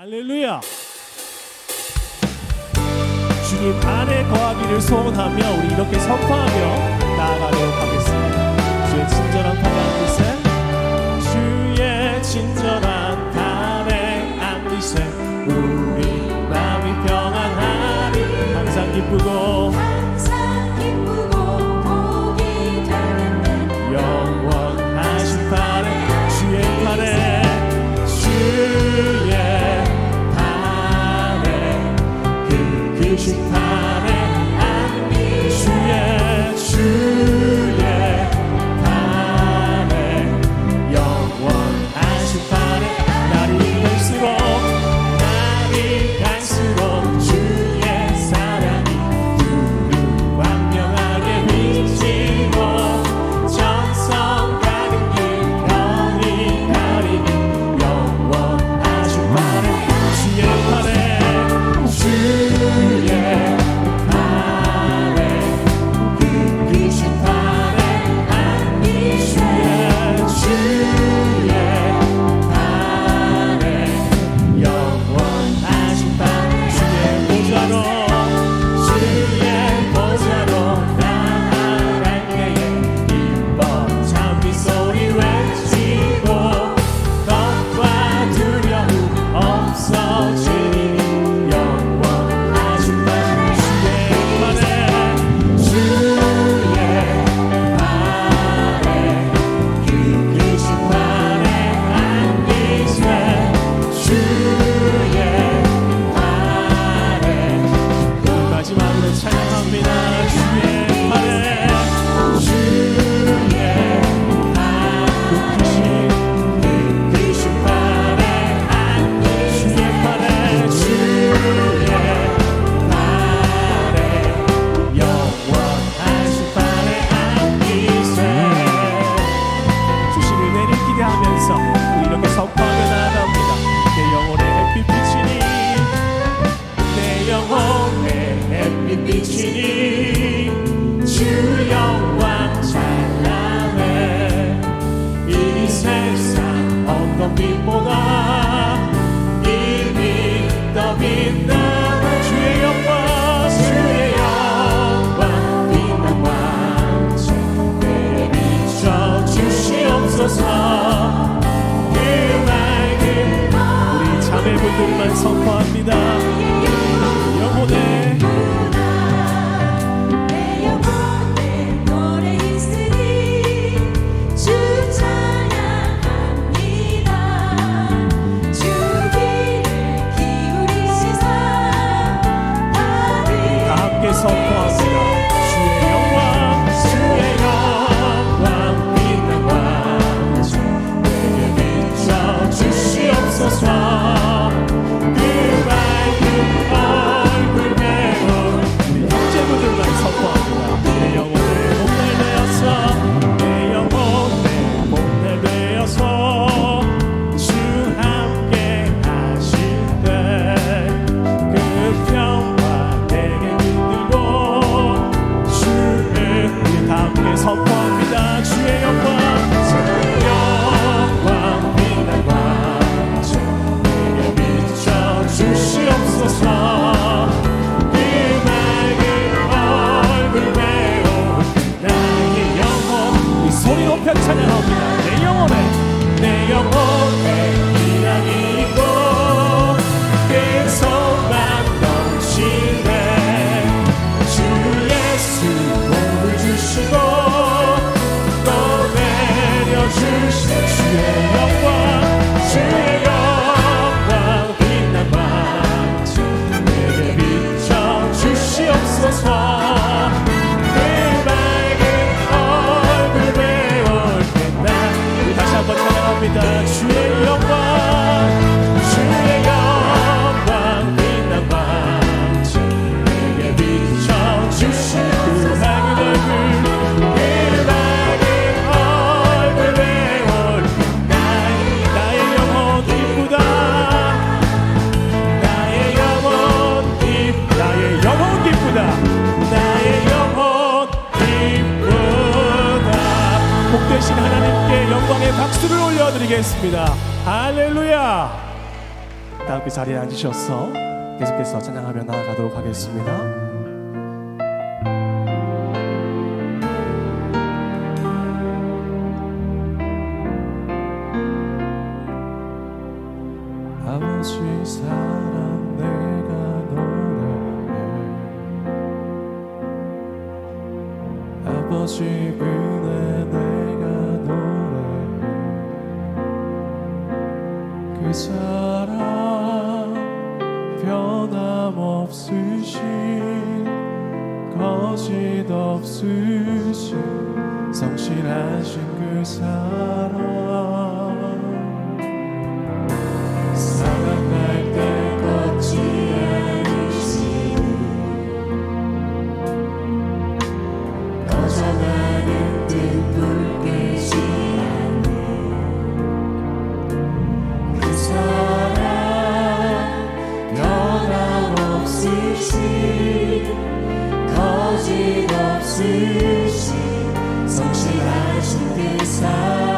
할렐루야. 주님 안에 거하기를 소원하며 우리 이렇게 선포하며 나아가도록 하겠습니다. 주의 친절한 나 주님 떡빛보다 이미 떡빛나 주의 영광 주의 영광 빛나만내 비춰 주시옵소서 그 말들 우리 자매분들만 선포합니다. 하늘 없나 내 영혼에 내 영혼에. 하나님께 박수를 올려드리겠습니다. 할렐루야! 다 함께 그 자리에 앉으셔서 계속해서 찬양하며 나아가도록 하겠습니다. 그 사랑 변함없으신 거짓없으신 성실하신 그 사랑. 거짓 없으시 성실하신 그 사랑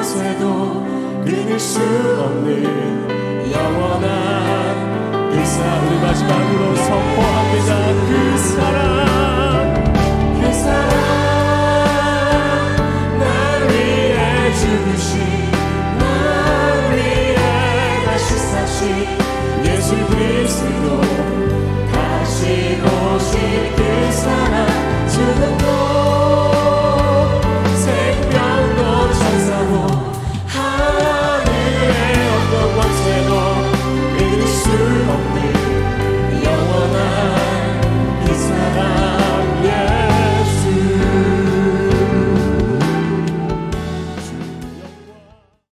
곳에도 끊을 수 없는 영원한 그 사랑 우리 마지막으로 선포합니다. 그 사랑.